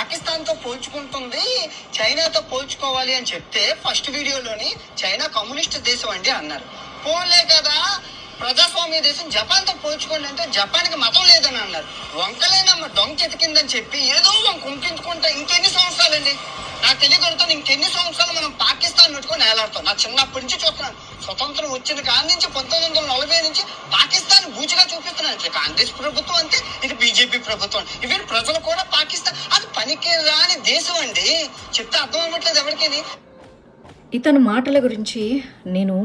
పాకిస్తాన్తో పోల్చుకుంటుంది చైనాతో పోల్చుకోవాలి అని చెప్తే ఫస్ట్ వీడియోలోని చైనా కమ్యూనిస్ట్ దేశం అండి అన్నారు. పోన్లే కదా ప్రజాస్వామ్య దేశం జపాన్తో పోల్చుకోండి అంటే జపాన్కి మతం లేదని అన్నారు. వంకలేనమ్మ డొంక ఎతికిందని చెప్పి ఏదో వంక ఉంకించుకుంటా ఇంకెన్ని సంవత్సరాలండి? నాకు తెలియగలుగుతాను ఇంకెన్ని సంవత్సరాలు మనం పాకిస్తాన్ పెట్టుకొని నేలాడతాం. నా చిన్నప్పటి నుంచి చూస్తున్నాను. స్వతంత్రం వచ్చిన కాడి నుంచి పంతొమ్మిది వందల నలభై నుంచి పాకిస్తాన్ బూచిగా చూపిస్తున్నాను. ఇట్లా కాంగ్రెస్ ప్రభుత్వం అంతే ఇది బీజేపీ ప్రభుత్వం. ఇవి ప్రజలు చెప్తే అర్థం అవ్వట్లేదు ఎవరికైనా ఇతను మాటల గురించి నేను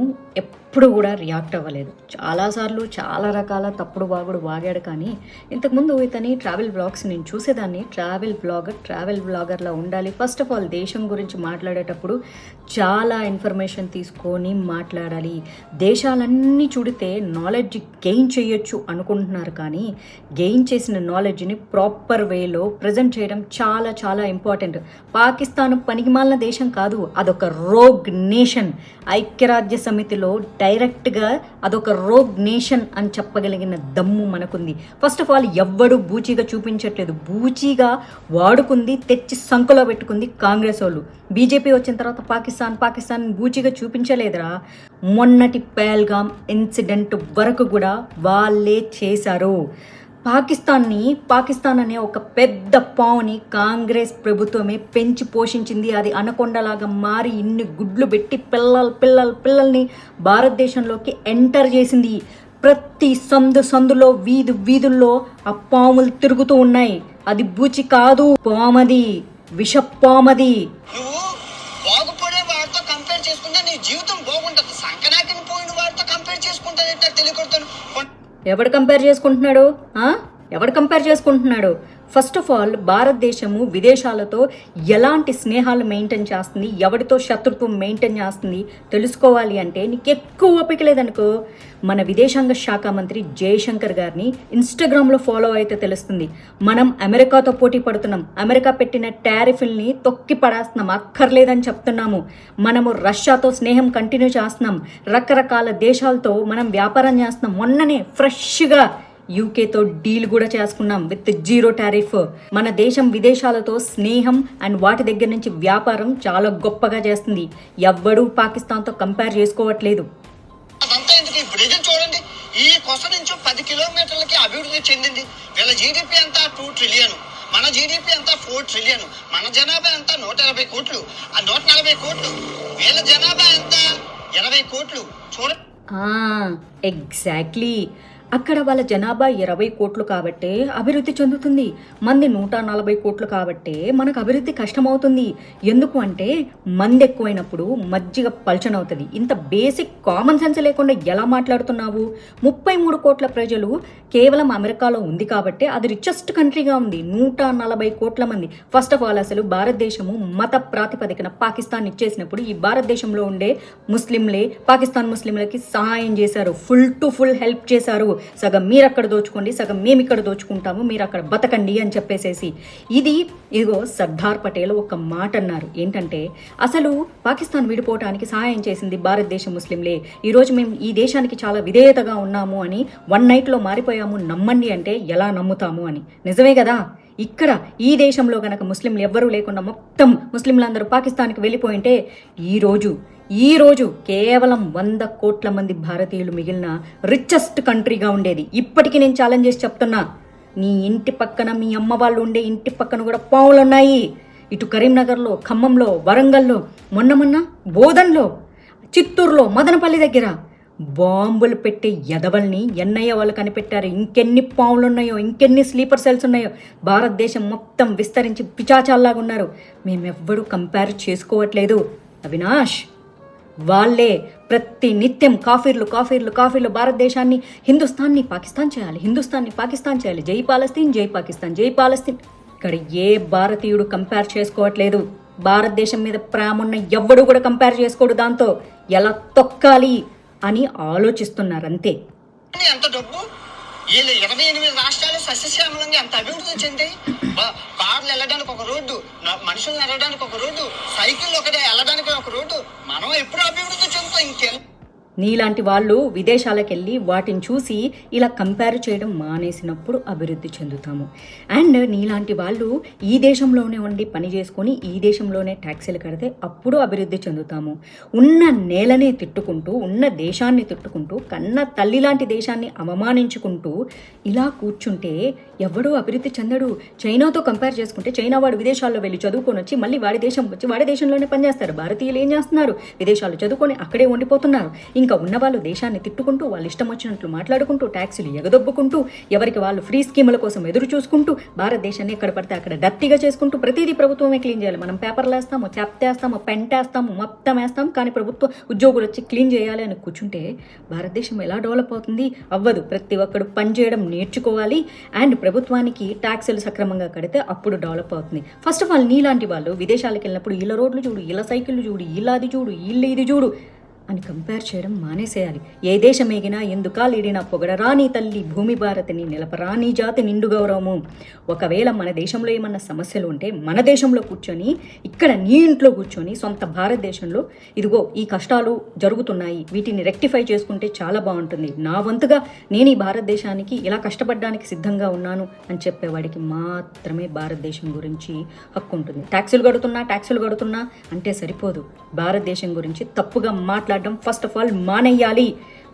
ఎప్పుడు కూడా రియాక్ట్ అవ్వలేదు. చాలాసార్లు చాలా రకాల తప్పుడు బాగుడు వాగాడు కానీ ఇంతకుముందు ఇతని ట్రావెల్ బ్లాగ్స్ నేను చూసేదాన్ని. ట్రావెల్ బ్లాగర్ ట్రావెల్ బ్లాగర్లా ఉండాలి. ఫస్ట్ ఆఫ్ ఆల్ దేశం గురించి మాట్లాడేటప్పుడు చాలా ఇన్ఫర్మేషన్ తీసుకొని మాట్లాడాలి. దేశాలన్నీ చూడితే నాలెడ్జ్ గెయిన్ చేయొచ్చు అనుకుంటున్నారు కానీ గెయిన్ చేసిన నాలెడ్జ్ని ప్రాపర్ వేలో ప్రజెంట్ చేయడం చాలా చాలా ఇంపార్టెంట్ పాకిస్తాన్ పనికిమాలిన దేశం కాదు అదొక రోగ్ నేషన్ ఐక్యరాజ్య సమితిలో డైరెక్ట్గా అదొక రోగ్ నేషన్ అని చెప్పగలిగిన దమ్ము మనకుంది. ఫస్ట్ ఆఫ్ ఆల్ ఎవ్వడు బూచీగా చూపించట్లేదు. బూచీగా వాడుకుంది తెచ్చి సంఖలో పెట్టుకుంది కాంగ్రెస్ వాళ్ళు. బీజేపీ వచ్చిన తర్వాత పాకిస్తాన్ పాకిస్తాన్ బూచీగా చూపించలేదురా. మొన్నటి పేల్గామ్ ఇన్సిడెంట్ వరకు కూడా వాళ్ళే చేశారు. పాకిస్తాన్ని పాకిస్తాన్ అనే ఒక పెద్ద పావుని కాంగ్రెస్ ప్రభుత్వమే పెంచి పోషించింది. అది అనకొండలాగా మారి ఇన్ని గుడ్లు పెట్టి పిల్లల పిల్లల పిల్లల్ని భారతదేశంలోకి ఎంటర్ చేసింది. ప్రతి సందు సందులో వీధి వీధుల్లో ఆ పాములు తిరుగుతూ ఉన్నాయి. అది బూచి కాదు పామది విషపామది నువ్వు బాగుపడే వాడితో కంపేర్ చేసుకుంటే నీ జీవితం బాగుంటది సంకనాకిని పోయిన వాడితో కంపేర్ చేసుకుంటే తెలియకొడతాను ఎవడు కంపేర్ చేసుకుంటున్నాడు? ఎవడు కంపేర్ చేసుకుంటున్నాడు? ఫస్ట్ ఆఫ్ ఆల్ భారతదేశము విదేశాలతో ఎలాంటి స్నేహాలు మెయింటైన్ చేస్తుంది? ఎవరితో శత్రుత్వం మెయింటైన్ చేస్తుంది? తెలుసుకోవాలి అంటే నీకు ఎక్కువ ఓపిక లేదనుకో మన విదేశాంగ శాఖ మంత్రి జయశంకర్ గారిని ఇన్స్టాగ్రామ్లో ఫాలో అయితే తెలుస్తుంది. మనం అమెరికాతో పోటీ పడుతున్నాం. అమెరికా పెట్టిన టారిఫ్ల్ని తొక్కి పడేస్తున్నాం. అక్కర్లేదని చెప్తున్నాము. మనము రష్యాతో స్నేహం కంటిన్యూ చేస్తున్నాం. రకరకాల దేశాలతో మనం వ్యాపారం చేస్తున్నాం. మొన్ననే ఫ్రెష్గా యూకేతో డీల్ కూడా చేసుకున్నాం విత్ జీరో టారిఫ్ మన దేశం విదేశాలతో స్నేహం అండ్ వాటి దగ్గర నుంచి వ్యాపారం చాలా గొప్పగా చేస్తుంది. ఎవ్వడూ పాకిస్తాన్తో కంపేర్ చేసుకోవట్లేదు. చూడండి. ఈ కొస నుంచి పది కిలోమీటర్లకి అభివృద్ధి చెందింది. వీళ్ళ జీడిపి అంతా టూ ట్రిలియన్ మన జీడిపి అంతా ఫోర్ ట్రిలియన్ మన జనాభా అంతా నూట ఎనభై కోట్లు. ఆ నూట నలభై కోట్లు. వీళ్ళ జనాభా ఎంత ఇరవై కోట్లు. చూడండి ఎగ్జాక్ట్లీ అక్కడ వాళ్ళ జనాభా ఇరవై కోట్లు కాబట్టే అభివృద్ధి చెందుతుంది. మంది నూట నలభై కోట్లు కాబట్టే మనకు అభివృద్ధి కష్టమవుతుంది. ఎందుకు అంటే మంది ఎక్కువైనప్పుడు మజ్జిగ పల్చనవుతుంది. ఇంత బేసిక్ కామన్ సెన్స్ లేకుండా ఎలా మాట్లాడుతున్నావు? ముప్పై మూడు కోట్ల ప్రజలు కేవలం అమెరికాలో ఉంది కాబట్టి అది రిచెస్ట్ కంట్రీగా ఉంది. నూట నలభై కోట్ల మంది. ఫస్ట్ ఆఫ్ ఆల్ అసలు భారతదేశము మత ప్రాతిపదికన పాకిస్తాన్ ఇచ్చేసినప్పుడు ఈ భారతదేశంలో ఉండే ముస్లింలే పాకిస్తాన్ ముస్లింలకి సహాయం చేశారు. ఫుల్ టు ఫుల్ హెల్ప్ చేశారు. సగం మీరు అక్కడ దోచుకోండి సగం మేము ఇక్కడ దోచుకుంటాము మీరు అక్కడ బతకండి అని చెప్పేసేసి. ఇది ఇదిగో సర్దార్ పటేల్ ఒక మాట అన్నారు ఏంటంటే అసలు పాకిస్తాన్ విడిపోవటానికి సహాయం చేసింది భారతదేశ ముస్లింలే. ఈరోజు మేము ఈ దేశానికి చాలా విధేయతగా ఉన్నాము అని వన్ నైట్లో మారిపోయాము నమ్మండి అంటే ఎలా నమ్ముతాము అని. నిజమే కదా? ఇక్కడ ఈ దేశంలో గనక ముస్లింలు ఎవ్వరూ లేకుండా మొత్తం ముస్లింలందరూ పాకిస్తాన్కి వెళ్ళిపోయింటే ఈరోజు ఈరోజు కేవలం వంద కోట్ల మంది భారతీయులు మిగిలిన రిచెస్ట్ కంట్రీగా ఉండేది. ఇప్పటికీ నేను ఛాలెంజ్ చేసి చెప్తున్నా నీ ఇంటి పక్కన మీ అమ్మ వాళ్ళు ఉండే ఇంటి పక్కన కూడా పావులు ఉన్నాయి ఇటు కరీంనగర్లో ఖమ్మంలో వరంగల్లో మొన్న మొన్న బోధన్లో చిత్తూరులో మదనపల్లి దగ్గర బాంబులు పెట్టే ఎదవల్ని ఎన్నయ్య వాళ్ళు కనిపెట్టారు. ఇంకెన్ని పాములు ఉన్నాయో ఇంకెన్ని స్లీపర్ సెల్స్ ఉన్నాయో భారతదేశం మొత్తం విస్తరించి పిచాచాల్లాగా ఉన్నారు. మేమెవ్వడూ కంపేర్ చేసుకోవట్లేదు. అవినాష్! వాళ్ళే ప్రతి నిత్యం కాఫీర్లు కాఫీర్లు కాఫీర్లు భారతదేశాన్ని హిందుస్థాన్ని పాకిస్తాన్ చేయాలి హిందుస్థాన్ని పాకిస్తాన్ చేయాలి. జై పాలస్తీన్ జై పాకిస్తాన్ జై పాలస్తీన్. ఇక్కడ ఏ భారతీయుడు కంపేర్ చేసుకోవట్లేదు. భారతదేశం మీద ప్రేమున్న ఎవ్వడు కూడా కంపేర్ చేసుకోడు దాంతో. ఎలా తొక్కాలి అని ఆలోచిస్తున్నారు అంతే ఎంత డబ్బు వీళ్ళు ఇరవై ఎనిమిది రాష్ట్రాలు సస్యశ్యామలంగా ఎంత అభివృద్ధి చెందాయి? కార్లు వెళ్ళడానికి ఒక రోడ్డు మనుషులు వెళ్ళడానికి ఒక రోడ్డు సైకిల్ ఒకటే వెళ్ళడానికి ఒక రోడ్డు. మనం ఎప్పుడు అభివృద్ధి చెందుతాం ఇంకెల్ నీలాంటి వాళ్ళు విదేశాలకెళ్ళి వాటిని చూసి ఇలా కంపేర్ చేయడం మానేసినప్పుడు అభివృద్ధి చెందుతాము. అండ్ నీలాంటి వాళ్ళు ఈ దేశంలోనే ఉండి పని చేసుకొని ఈ దేశంలోనే ట్యాక్సీలు కడితే అప్పుడు అభివృద్ధి చెందుతాము. ఉన్న నేలనే తిట్టుకుంటూ ఉన్న దేశాన్ని తిట్టుకుంటూ కన్న తల్లి లాంటి దేశాన్ని అవమానించుకుంటూ ఇలా కూర్చుంటే ఎవడూ అభివృద్ధి చెందడు. చైనాతో కంపేర్ చేసుకుంటే చైనా వాడు విదేశాల్లో వెళ్ళి చదువుకొని వచ్చి మళ్ళీ వాడి దేశం వచ్చి వాడి దేశంలోనే పనిచేస్తారు భారతీయులు ఏం చేస్తున్నారు? విదేశాల్లో చదువుకొని అక్కడే ఉండిపోతున్నారు. ఇంకా ఉన్న వాళ్ళు దేశాన్ని తిట్టుకుంటూ వాళ్ళు ఇష్టం వచ్చినట్లు మాట్లాడుకుంటూ ట్యాక్సులు ఎగదొబ్బుకుంటూ ఎవరికి వాళ్ళు ఫ్రీ స్కీముల కోసం ఎదురు చూసుకుంటూ భారతదేశాన్ని ఎక్కడ పడితే అక్కడ దత్తిగా చేసుకుంటూ ప్రతిదీ ప్రభుత్వమే క్లీన్ చేయాలి. మనం పేపర్లు వేస్తాము చెప్తేస్తాము పెంటేస్తాము మొత్తం వేస్తాం కానీ ప్రభుత్వ ఉద్యోగులు వచ్చి క్లీన్ చేయాలి అని కూర్చుంటే భారతదేశం ఎలా డెవలప్ అవుతుంది? అవ్వదు. ప్రతి ఒక్కడు పని చేయడం నేర్చుకోవాలి. అండ్ ప్రభుత్వానికి ట్యాక్సులు సక్రమంగా కడితే అప్పుడు డెవలప్ అవుతుంది. ఫస్ట్ ఆఫ్ ఆల్ నీలాంటి వాళ్ళు విదేశాలకు వెళ్ళినప్పుడు ఇలా రోడ్లు చూడు ఇలా సైకిళ్ళు చూడు ఇలా అది చూడు ఇల్లు ఇది చూడు అని కంపేర్ చేయడం మానేసేయాలి. ఏ దేశం ఏగినా ఎందుకా లీడినా పొగడరాని తల్లి భూమి భారతిని నిలపరాని జాతి నిండు గౌరవము? ఒకవేళ మన దేశంలో ఏమన్నా సమస్యలు ఉంటే మన దేశంలో కూర్చొని ఇక్కడ నీ ఇంట్లో కూర్చొని సొంత భారతదేశంలో ఇదిగో ఈ కష్టాలు జరుగుతున్నాయి. వీటిని రెక్టిఫై చేసుకుంటే చాలా బాగుంటుంది. నా వంతుగా నేను ఈ భారతదేశానికి ఇలా కష్టపడడానికి సిద్ధంగా ఉన్నాను అని చెప్పేవాడికి మాత్రమే భారతదేశం గురించి హక్కు ఉంటుంది ట్యాక్సులు కడుతున్నా ట్యాక్సులు కడుతున్నా అంటే సరిపోదు. భారతదేశం గురించి తప్పుగా మాట్లాడడం ఫస్ట్ ఆఫ్ ఆల్ మానేయాలి.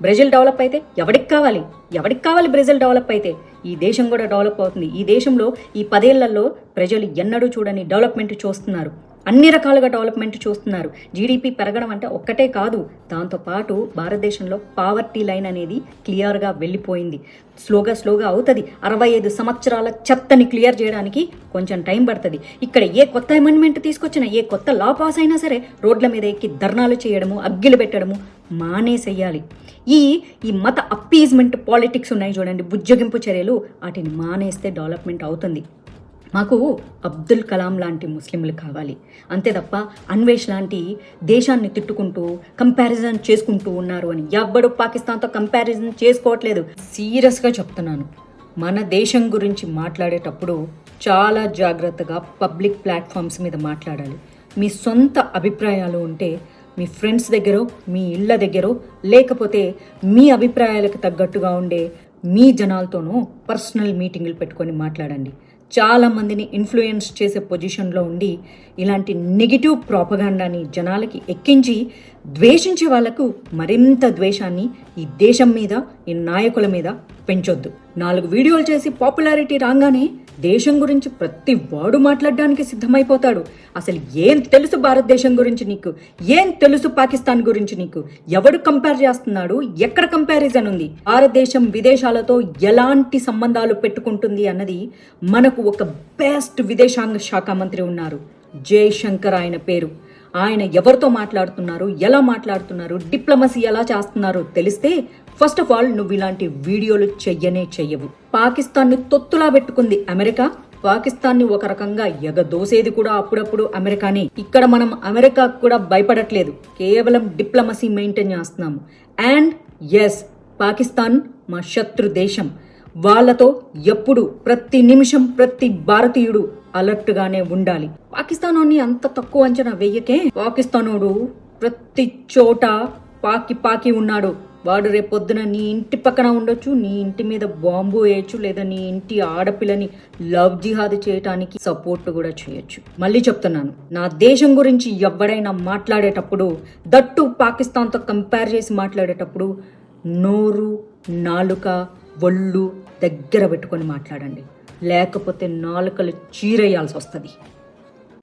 బ్రెజిల్ డెవలప్ అయితే ఎవడికి కావాలి? ఎవడికి కావాలి బ్రెజిల్ డెవలప్ అయితే? ఈ దేశం కూడా డెవలప్ అవుతుంది. ఈ దేశంలో ఈ పదేళ్ళలో ప్రజలు ఎన్నడూ చూడని డెవలప్మెంట్ చూస్తున్నారు. అన్ని రకాలుగా డెవలప్మెంట్ చూస్తున్నారు. జీడిపి పెరగడం అంటే ఒక్కటే కాదు. దాంతోపాటు భారతదేశంలో పావర్టీ లైన్ అనేది క్లియర్గా వెళ్ళిపోయింది. స్లోగా స్లోగా అవుతుంది. అరవై ఐదు సంవత్సరాల చెత్తని క్లియర్ చేయడానికి కొంచెం టైం పడుతుంది. ఇక్కడ ఏ కొత్త అమెండ్మెంట్ తీసుకొచ్చినా ఏ కొత్త లా పాస్ అయినా సరే రోడ్ల మీద ఎక్కి ధర్నాలు చేయడము అగ్గిలు పెట్టడము మానేసేయాలి. ఈ ఈ మత అప్పీజ్మెంట్ పాలిటిక్స్ ఉన్నాయి చూడండి. బుజ్జగింపు చర్యలు వాటిని మానేస్తే డెవలప్మెంట్ అవుతుంది. మాకు అబ్దుల్ కలాం లాంటి ముస్లింలు కావాలి. అంతే తప్ప అన్వేష్ లాంటి దేశాన్ని తిట్టుకుంటూ కంపారిజన్ చేసుకుంటూ ఉన్నారు అని ఎవ్వడు పాకిస్తాన్తో కంపారిజన్ చేసుకోవట్లేదు. సీరియస్గా చెప్తున్నాను. మన దేశం గురించి మాట్లాడేటప్పుడు చాలా జాగ్రత్తగా పబ్లిక్ ప్లాట్ఫామ్స్ మీద మాట్లాడాలి. మీ సొంత అభిప్రాయాలు ఉంటే మీ ఫ్రెండ్స్ దగ్గర మీ ఇళ్ళ దగ్గర లేకపోతే మీ అభిప్రాయాలకు తగ్గట్టుగా ఉండే మీ జనాలతోనూ పర్సనల్ మీటింగులు పెట్టుకొని మాట్లాడండి. చాలా మందిని ఇన్ఫ్లుయెన్స్ చేసే పొజిషన్లో ఉండి ఇలాంటి నెగిటివ్ ప్రాపగాండాని జనాలకి ఎక్కించి ద్వేషించే వాళ్ళకు మరింత ద్వేషాన్ని ఈ దేశం మీద ఈ నాయకుల మీద పెంచొద్దు. నాలుగు వీడియోలు చేసి పాపులారిటీ రాగానే దేశం గురించి ప్రతి వాడు మాట్లాడడానికి సిద్ధమైపోతాడు. అసలు ఏం తెలుసు భారతదేశం గురించి నీకు? ఏం తెలుసు పాకిస్తాన్ గురించి నీకు? ఎవడు కంపేర్ చేస్తున్నాడు? ఎక్కడ కంపారిజన్ ఉంది? భారతదేశం విదేశాలతో ఎలాంటి సంబంధాలు పెట్టుకుంటుంది అన్నది మనకు ఒక బెస్ట్ విదేశాంగ శాఖ మంత్రి ఉన్నారు. జయశంకర్ ఆయన పేరు. ఆయన ఎవరితో మాట్లాడుతున్నారు? ఎలా మాట్లాడుతున్నారు? డిప్లొమసీ ఎలా చేస్తున్నారో? తెలిస్తే ఫస్ట్ ఆఫ్ ఆల్ నువ్వు ఇలాంటి వీడియోలు చెయ్యనే చెయ్యవు. పాకిస్తాన్ని తొత్తులా పెట్టుకుంది అమెరికా. పాకిస్తాన్ని ఒక రకంగా ఎగదోసేది కూడా అప్పుడప్పుడు అమెరికానే. ఇక్కడ మనం అమెరికా కూడా భయపడట్లేదు. కేవలం డిప్లొమసీ మెయింటైన్ చేస్తున్నాము. అండ్ ఎస్ పాకిస్తాన్ మా శత్రు దేశం. వాళ్ళతో ఎప్పుడు ప్రతి నిమిషం ప్రతి భారతీయుడు అలర్ట్ గానే ఉండాలి. పాకిస్తానోని అంత తక్కువ అంచనా వెయ్యకే పాకిస్తానోడు ప్రతి చోట పాకి పాకి ఉన్నాడు. వాడు రేపొద్దున నీ ఇంటి పక్కన ఉండొచ్చు నీ ఇంటి మీద బాంబు వేయచ్చు లేదా నీ ఇంటి ఆడపిల్లని లవ్ జిహాద్ చేయటానికి సపోర్ట్ కూడా చేయొచ్చు. మళ్ళీ చెప్తున్నాను నా దేశం గురించి ఎవడైనా మాట్లాడేటప్పుడు దట్టు పాకిస్తాన్తో కంపేర్ చేసి మాట్లాడేటప్పుడు నోరు నాలుక ఒళ్ళు దగ్గర పెట్టుకొని మాట్లాడండి. లేకపోతే నాలుకలు చీరేయాల్సి వస్తుంది.